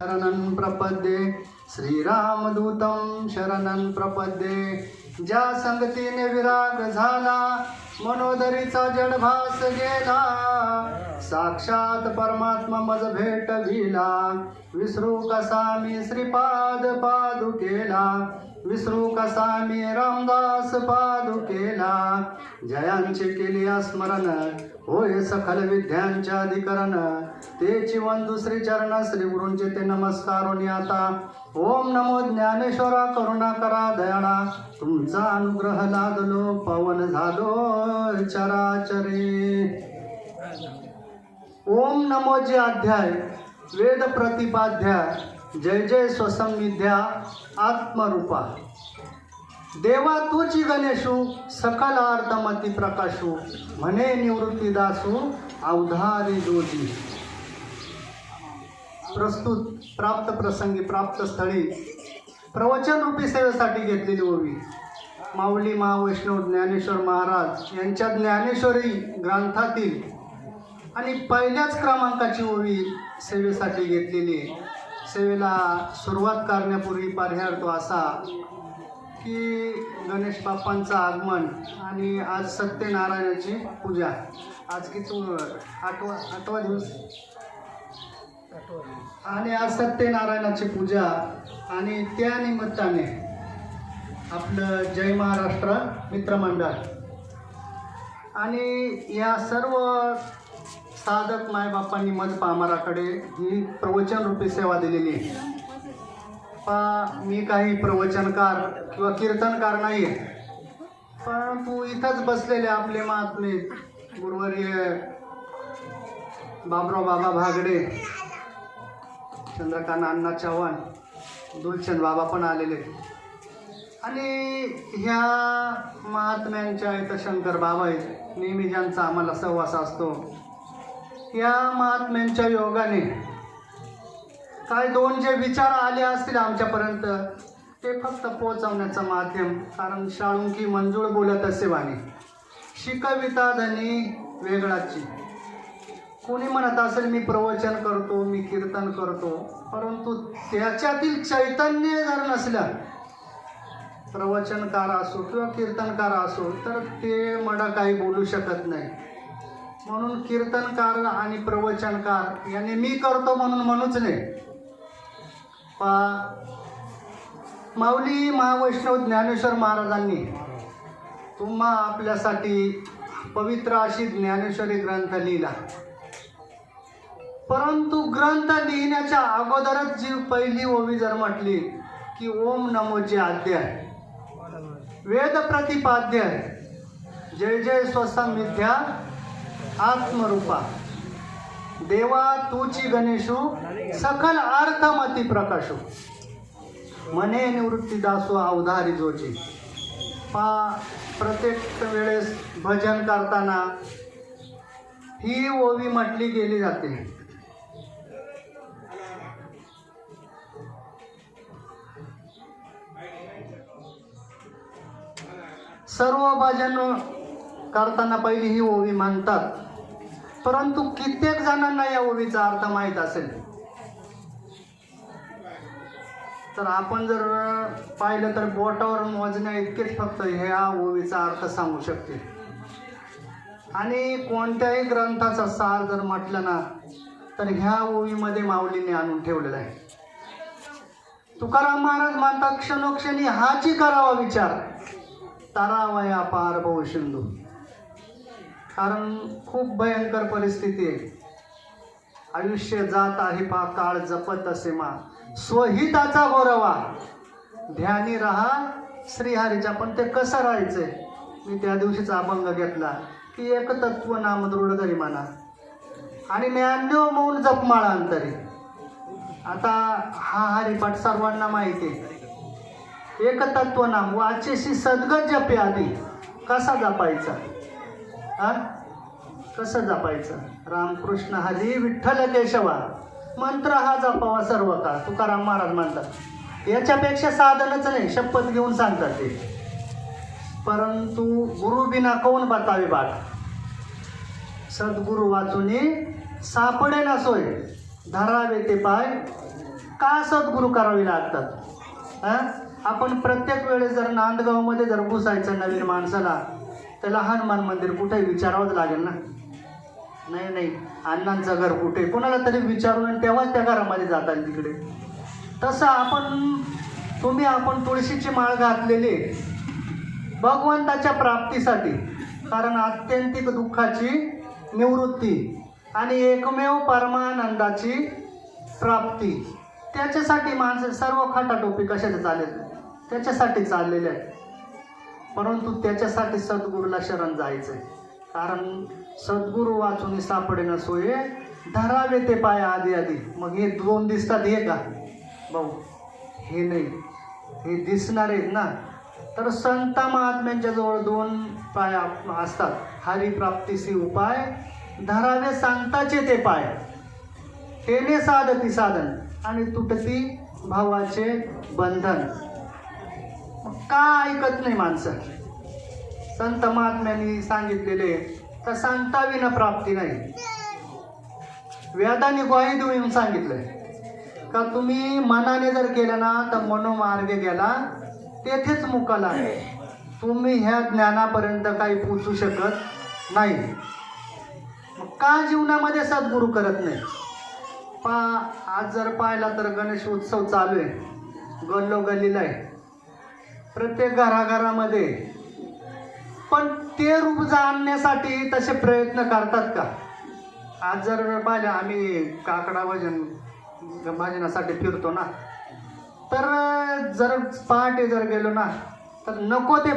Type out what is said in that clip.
शरणं प्रपद्ये श्रीरामदूतं शरणं प्रपद्ये। ज्या संगतीने विराग झाला मनोदरीचा जडभास गेला साक्षात परमात्मा मज भेट घिला विसरू कसा मी श्रीपाद पादुकेला विसरू कसा मी रामदास पादुकेला जयांचे केले स्मरण होय सखल विद्यांचे अधिकरण. ते चिवन दुसरी चरण श्री गुरूंचे ते नमस्कारून आता. ओम नमो ज्ञानेश्वरा करुणा करा दयाळा. तुमचा अनुग्रह लादलो पवन झालो चराचरे. ओम नमोजी अध्याय वेद प्रतिपाध्याय जय जय स्वसंविद्या आत्मरूपा. देवा तूची गणेशू सकल अर्थमती प्रकाशू म्हणे निवृत्तीदासू अवधारी जोजी प्रस्तुत प्राप्त प्रसंगी प्राप्त स्थळी प्रवचन रूपी सेवेसाठी घेतलेली ओवी माऊली महावैष्णव ज्ञानेश्वर महाराज यांच्या ज्ञानेश्वरी ग्रंथातील आणि पहिल्याच क्रमांकाची ओवी सेवेसाठी घेतलेली सेवेला सुरुवात करण्यापूर्वी पर्याय तो असा की गणेश बाप्पांचं आगमन आणि आज सत्यनारायणाची पूजा. आज किती आठवा आठवा दिवस. आणि आज सत्यनारायणाची पूजा आणि त्या निमित्ताने आपलं जय महाराष्ट्र मित्रमंडळ आणि या सर्व साधक मायबापांनी मध पामाराकडे ही प्रवचन रूपी सेवा दिलेली आहे. पा मी काही प्रवचनकार किंवा कीर्तनकार नाही आहे. परंतु इथंच बसलेले आपले महात्मे गुरुवर्य बाबराव बाबा भागडे चंद्रकांत अण्णा चव्हाण दुलचंद बाबा पण आलेले आणि ह्या महात्म्यांच्या इथं शंकर बाबा आहेत. नेहमी ज्यांचा आम्हाला सहवास असतो. या महात्म्यांच्या योगाने काय दोन जे विचार आले असतील आमच्यापर्यंत ते फक्त पोचवण्याचं माध्यम कारण शाळुंकी मंजूळ बोलत असे वाणी शिकविता धनी वेगळाची. कोणी म्हणत असेल मी प्रवचन करतो मी कीर्तन करतो परंतु त्याच्यातील चैतन्य जर नसलं प्रवचनकार असो किंवा कीर्तनकार असो तर ते मला काही बोलू शकत नाही. म्हणून कीर्तनकार आणि प्रवचनकार यांनी मी करतो म्हणून म्हणूच नाही. पा माऊली महावैष्णव ज्ञानेश्वर महाराजांनी तुम्हा आपल्यासाठी पवित्र अशी ज्ञानेश्वरी ग्रंथ लिहिला. परंतु ग्रंथ लिहिण्याच्या अगोदरच जी पहिली ओवी जर म्हटली की ओम नमोचे अध्याय वेद प्रतिपाध्याय जय जय स्वसंविद्या आत्मरूपा. देवा तूची गणेशू सकल अर्थमती प्रकाशू. मने निवृत्ती दासो अवधारी जोची. पा प्रत्येक वेळेस भजन करताना ही ओवी म्हटली गेली जाते. सर्व भजन करताना पहिली ही ओवी म्हणतात. परंतु कित्येक जणांना या ओवीचा अर्थ माहीत असेल. तर आपण जर पाहिलं तर बोटावर मोजण्या इतकेच फक्त ह्या ओवीचा अर्थ सांगू शकते. आणि कोणत्याही ग्रंथाचा सार जर म्हटलं ना तर ह्या ओवीमध्ये माऊलीने आणून ठेवलेला आहे. तुकाराम महाराज म्हणतात क्षणोक्षणी हाची करावा विचार. तारावया पार भाऊ सिंधू. कारण खूप भयंकर परिस्थिती आहे. आयुष्य जात आहे पा काळ जपत असे मा. स्वहिताचा गौरवा. ध्यानी राहा श्रीहरीच्या. पण ते कसं राहायचंय? मी त्या दिवशीचा अभंग घेतला की एक तत्व नाम दृढ तरी म्हणा आणि ज्ञानदेव मौन जपमाळा अंतरी. आता हा हरिपाठ सर्वांना माहिती आहे. एक तत्व नाम वाचेशी सद्गत जपे आधी. कसा जपायचा? हा? कसं जपायचं? रामकृष्ण हरी विठ्ठल केशवा मंत्र हा जपावा सर्व का तुकाराम महाराज म्हणतात याच्यापेक्षा साधनच नाही शपथ घेऊन सांगतात ते. परंतु गुरु बिना कोण बतावे बाट सद्गुरु वाचुनी सापडे ना सोय. धरावे ते पाय. का सद्गुरू करावे लागतात? आपण प्रत्येक वेळेस जर नांदगावमध्ये जर घुसायचं नवीन माणसाला त्याला हनुमान मंदिर कुठे विचारावंच लागेल ना. नाही नाही. अण्णांचं घर कुठे? कोणाला तरी विचारून आणि तेव्हाच त्या घरामध्ये जातात तिकडे. तसं आपण तुम्ही आपण तुळशीची माळ घातलेली भगवंताच्या प्राप्तीसाठी. कारण आत्यंतिक दुःखाची निवृत्ती आणि एकमेव परमानंदाची प्राप्ती. त्याच्यासाठी माणसं सर्व खाटाटोपी कशाचे चालेल? त्याच्यासाठी चाललेले आहे परंतु त्याच्यासाठी सद्गुरूला शरण जायचं आहे कारण सद्गुरू वाचून सापडे न सोये धरावे ते पाय आधी आधी. मग हे दोन दिसतात हे का? भाऊ हे नाही. हे दिसणार आहेत ना. तर संत महात्म्यांच्या जवळ दोन पाय असतात. हरिप्राप्तीसी उपाय धरावे सांगताचे ते पाय. तेने साधती साधन आणि तुटती भावाचे बंधन. का ऐकत नाही माणसं. संत महात्म्यांनी सांगितलेले तर सांगता विना प्राप्ती नाही. वेदाने ग्वाही देऊन सांगितलंय का तुम्ही मनाने जर केलं ना तर मनोमार्गे गेला तेथेच मुकाला आहे. तुम्ही ह्या ज्ञानापर्यंत काही पोचू शकत नाही. का जीवनामध्ये सद्गुरू करत नाही? पा आज जर पाहिला तर गणेश उत्सव चालू आहे. गल्लो गल्लीला आहे. प्रत्येक घराघरामध्ये. पण ते रूप जाणण्यासाठी तसे प्रयत्न करतात का? आज जर पाहिलं आम्ही काकडा भजन भजनासाठी फिरतो ना तर जर पहाटे जर गेलो ना तर नको ते